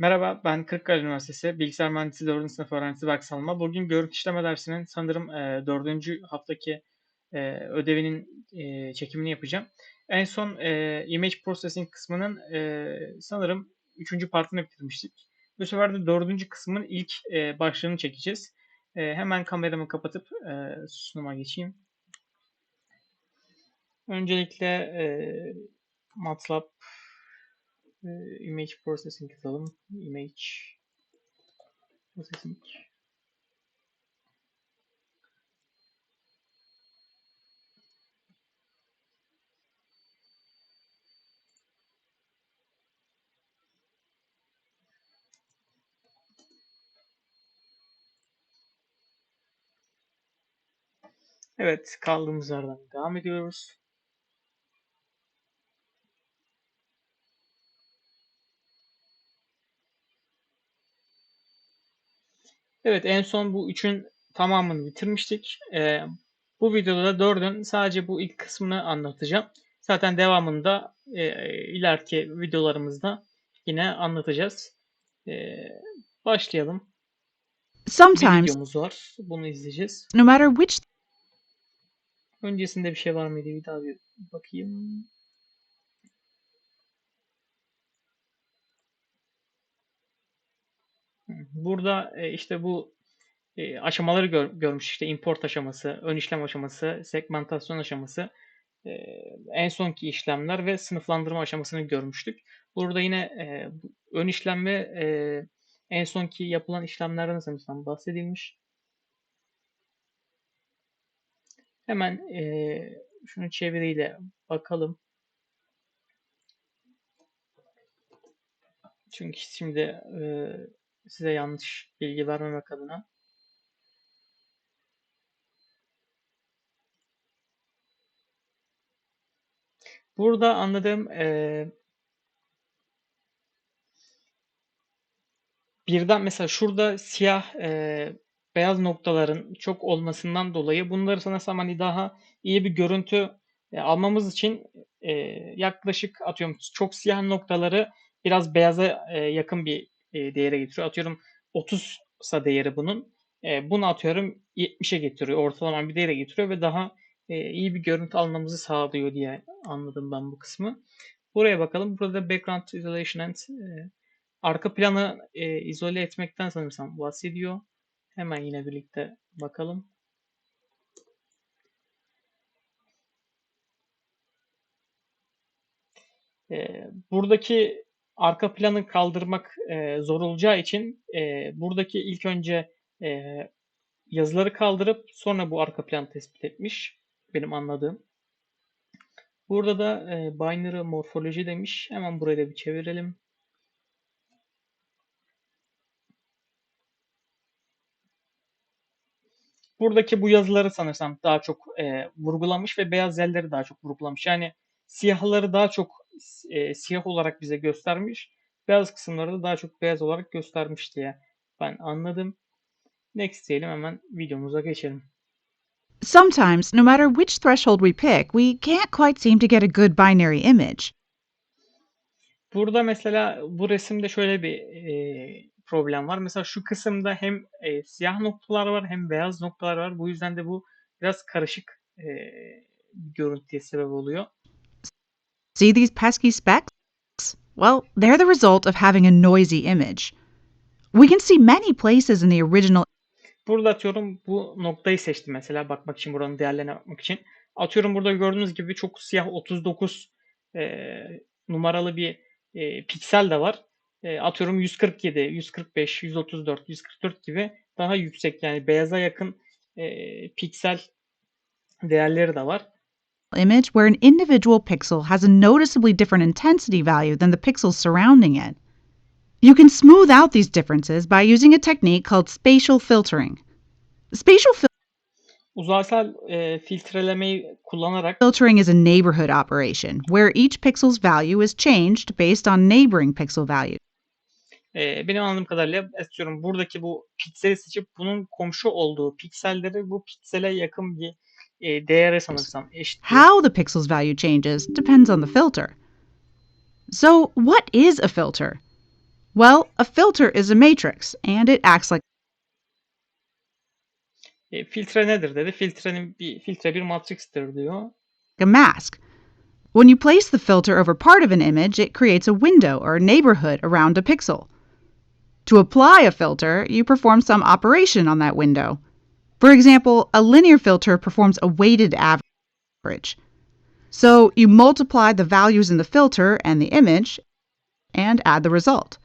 Merhaba, ben Kırıkkale Üniversitesi Bilgisayar Mühendisliği 4. sınıf öğrencisi Berk Salma. Bugün görüntü işleme dersinin sanırım e, 4. haftaki e, ödevinin e, çekimini yapacağım. En son e, Image Processing kısmının e, sanırım 3. partını bitirmiştik. Bu sefer de 4. kısmın ilk e, başlığını çekeceğiz. E, hemen kameramı kapatıp e, sunuma geçeyim. Öncelikle e, MATLAB image processing yazalım. Image processing. Evet, kaldığımız yerden devam ediyoruz. Evet en son bu üçün tamamını bitirmiştik. Ee, bu videoda da dördün sadece bu ilk kısmını anlatacağım. Zaten devamında e, ileriki videolarımızda yine anlatacağız. Ee, başlayalım. Bir Sometimes, videomuz var. Bunu izleyeceğiz. no matter which Öncesinde bir şey var mıydı? Bir daha bir bakayım. Burada e, işte bu e, aşamaları gör- görmüş işte import aşaması, ön işlem aşaması, segmentasyon aşaması, e, en sonki işlemler ve sınıflandırma aşamasını görmüştük. Burada yine e, ön işlem ve e, en sonki yapılan işlemlerden sanırsam bahsedilmiş. Hemen e, şunu çeviriyle bakalım. Çünkü şimdi e, size yanlış bilgi vermemek adına. Burada anladığım e, birden mesela şurada siyah e, beyaz noktaların çok olmasından dolayı bunları sanırsam hani daha iyi bir görüntü e, almamız için e, yaklaşık atıyorum çok siyah noktaları biraz beyaza e, yakın bir e, değere getiriyor. Atıyorum 30 sa değeri bunun. E, bunu atıyorum 70'e getiriyor. Ortalama bir değere getiriyor ve daha e, iyi bir görüntü almamızı sağlıyor diye anladım ben bu kısmı. Buraya bakalım. Burada background isolation and e, arka planı e, izole etmekten sanırsam bahsediyor. Hemen yine birlikte bakalım. E, buradaki arka planı kaldırmak e, zor olacağı için e, buradaki ilk önce e, yazıları kaldırıp sonra bu arka planı tespit etmiş. Benim anladığım. Burada da e, binary morfoloji demiş. Hemen burayı da bir çevirelim. Buradaki bu yazıları sanırsam daha çok e, vurgulamış ve beyaz yerleri daha çok vurgulamış. Yani siyahları daha çok e, siyah olarak bize göstermiş. Beyaz kısımları da daha çok beyaz olarak göstermiş diye ben anladım. Next diyelim hemen videomuza geçelim. sometimes, no matter which threshold we pick, we can't quite seem to get a good binary image. Burada mesela bu resimde şöyle bir e, problem var. Mesela şu kısımda hem e, siyah noktalar var hem beyaz noktalar var. Bu yüzden de bu biraz karışık e, bir görüntüye sebep oluyor. See these pesky specks? Well, they're the result of having a noisy image. We can see many places in the original Burada atıyorum bu noktayı seçtim mesela bakmak için buranın değerlerine bakmak için. Atıyorum burada gördüğünüz gibi çok siyah 39 e, numaralı bir e, piksel de var. E, atıyorum 147, 145, 134, 144 gibi daha yüksek yani beyaza yakın e, piksel değerleri de var. İmage where an individual pixel has a noticeably different intensity value than the pixels surrounding it. You can smooth out these differences by using a technique called spatial filtering. Spatial fil- Uzaysal e, filtrelemeyi kullanarak filtering is a neighborhood operation where each pixel's value is changed based on neighboring pixel values. e, benim anladığım kadarıyla atıyorum buradaki bu pikseli seçip bunun komşu olduğu pikselleri bu piksele yakın bir e, değere sanırsam eşitliyor. How the pixel's value changes depends on the filter. So, what is a filter? Well, a filter is a matrix, and it acts like E, filtre nedir dedi. Filtrenin bir filtre bir matrikstir diyor. a mask. When you place the filter over part of an image, it creates a window or a neighborhood around a pixel. To apply a filter, you perform some operation on that window. For example, a linear filter performs a weighted average. So you multiply the values in the filter and the image and add the result.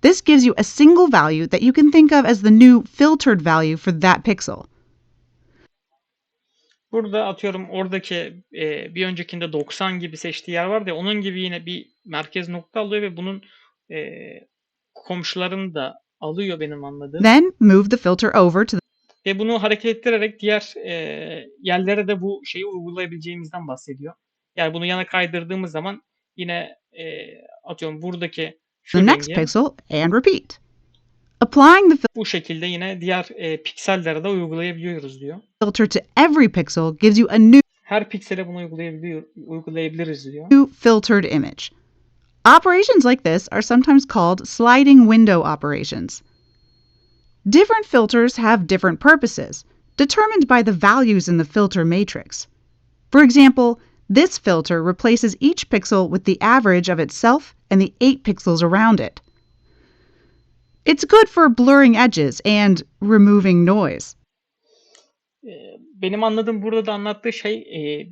This gives you a single value that you can think of as the new filtered value for that pixel. Burada atıyorum oradaki e, bir öncekinde 90 gibi seçtiği yer vardı ya onun gibi yine bir merkez nokta alıyor ve bunun e, komşularını da alıyor benim anladığım. Then move the filter over to Ve bunu hareket ettirerek diğer e, yerlere de bu şeyi uygulayabileceğimizden bahsediyor. Yani bunu yana kaydırdığımız zaman yine e, atıyorum buradaki şu the next pixel and repeat. Applying the bu şekilde yine diğer e, piksellere de uygulayabiliyoruz diyor. filter to every pixel gives you a new Her piksele bunu uygulayabiliyor, uygulayabiliriz diyor. filtered image. Operations like this are sometimes called sliding window operations. Different filters have different purposes, determined by the values in the filter matrix. For example, this filter replaces each pixel with the average of itself and the 8 pixels around it. It's good for blurring edges and removing noise. E, benim anladığım burada da anlattığı şey e,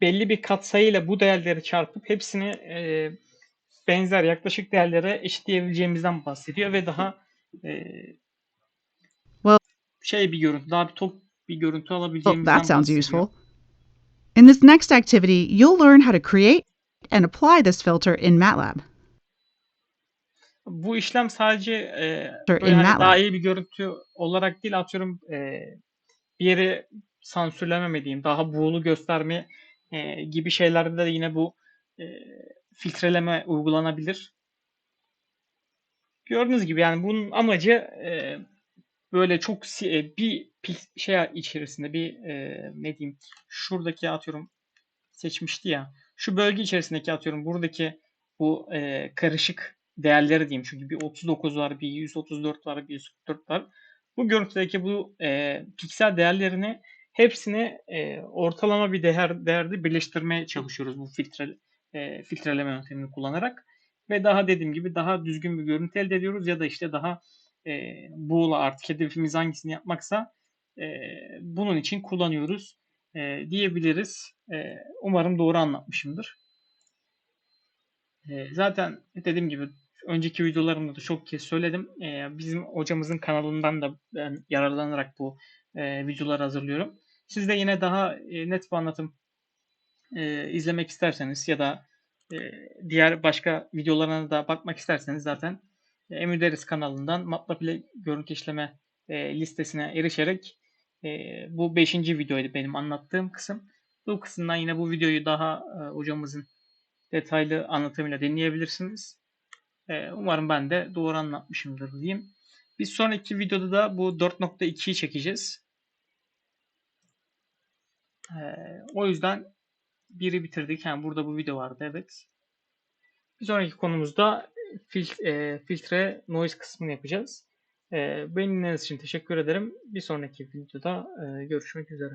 belli bir katsayıyla bu değerleri çarpıp hepsini e, benzer yaklaşık değerlere eşitleyebileceğimizden bahsediyor ve daha e, şey bir görüntü, daha bir top bir görüntü Well, alabileceğimizden Oh, that sounds useful. In this next activity, you'll learn how to create and apply this filter in MATLAB. Bu işlem sadece e, böyle hani daha iyi bir görüntü olarak değil atıyorum e, bir yeri sansürlememe diyeyim, daha buğulu gösterme e, gibi şeylerde de yine bu e, filtreleme uygulanabilir. Gördüğünüz gibi yani bunun amacı e, böyle çok e, bir şey içerisinde bir e, ne diyeyim şuradaki atıyorum seçmişti ya şu bölge içerisindeki atıyorum buradaki bu e, karışık değerleri diyeyim. Çünkü bir 39 var bir 134 var bir 144 var. Bu görüntüdeki bu e, piksel değerlerini hepsini e, ortalama bir değer değerde birleştirmeye çalışıyoruz bu filtre e, filtreleme yöntemini kullanarak. Ve daha dediğim gibi daha düzgün bir görüntü elde ediyoruz ya da işte daha e, buğla artık hedefimiz hangisini yapmaksa e, bunun için kullanıyoruz e, diyebiliriz. E, umarım doğru anlatmışımdır. E, zaten dediğim gibi önceki videolarımda da çok kez söyledim. E, bizim hocamızın kanalından da ben yararlanarak bu e, videoları hazırlıyorum. Siz de yine daha e, net bir anlatım e, izlemek isterseniz ya da e, diğer başka videolarına da bakmak isterseniz zaten e, Emüderiz kanalından MATLAB ile görüntü işleme e, listesine erişerek e, bu 5. videoydu benim anlattığım kısım. Bu kısımdan yine bu videoyu daha e, hocamızın detaylı anlatımıyla dinleyebilirsiniz. E, umarım ben de doğru anlatmışımdır diyeyim. Bir sonraki videoda da bu 4.2'yi çekeceğiz. E, o yüzden biri bitirdik. Yani burada bu video vardı evet. Bir sonraki konumuzda fil- e, filtre noise kısmını yapacağız. E, beni dinlediğiniz için teşekkür ederim. Bir sonraki videoda e, görüşmek üzere.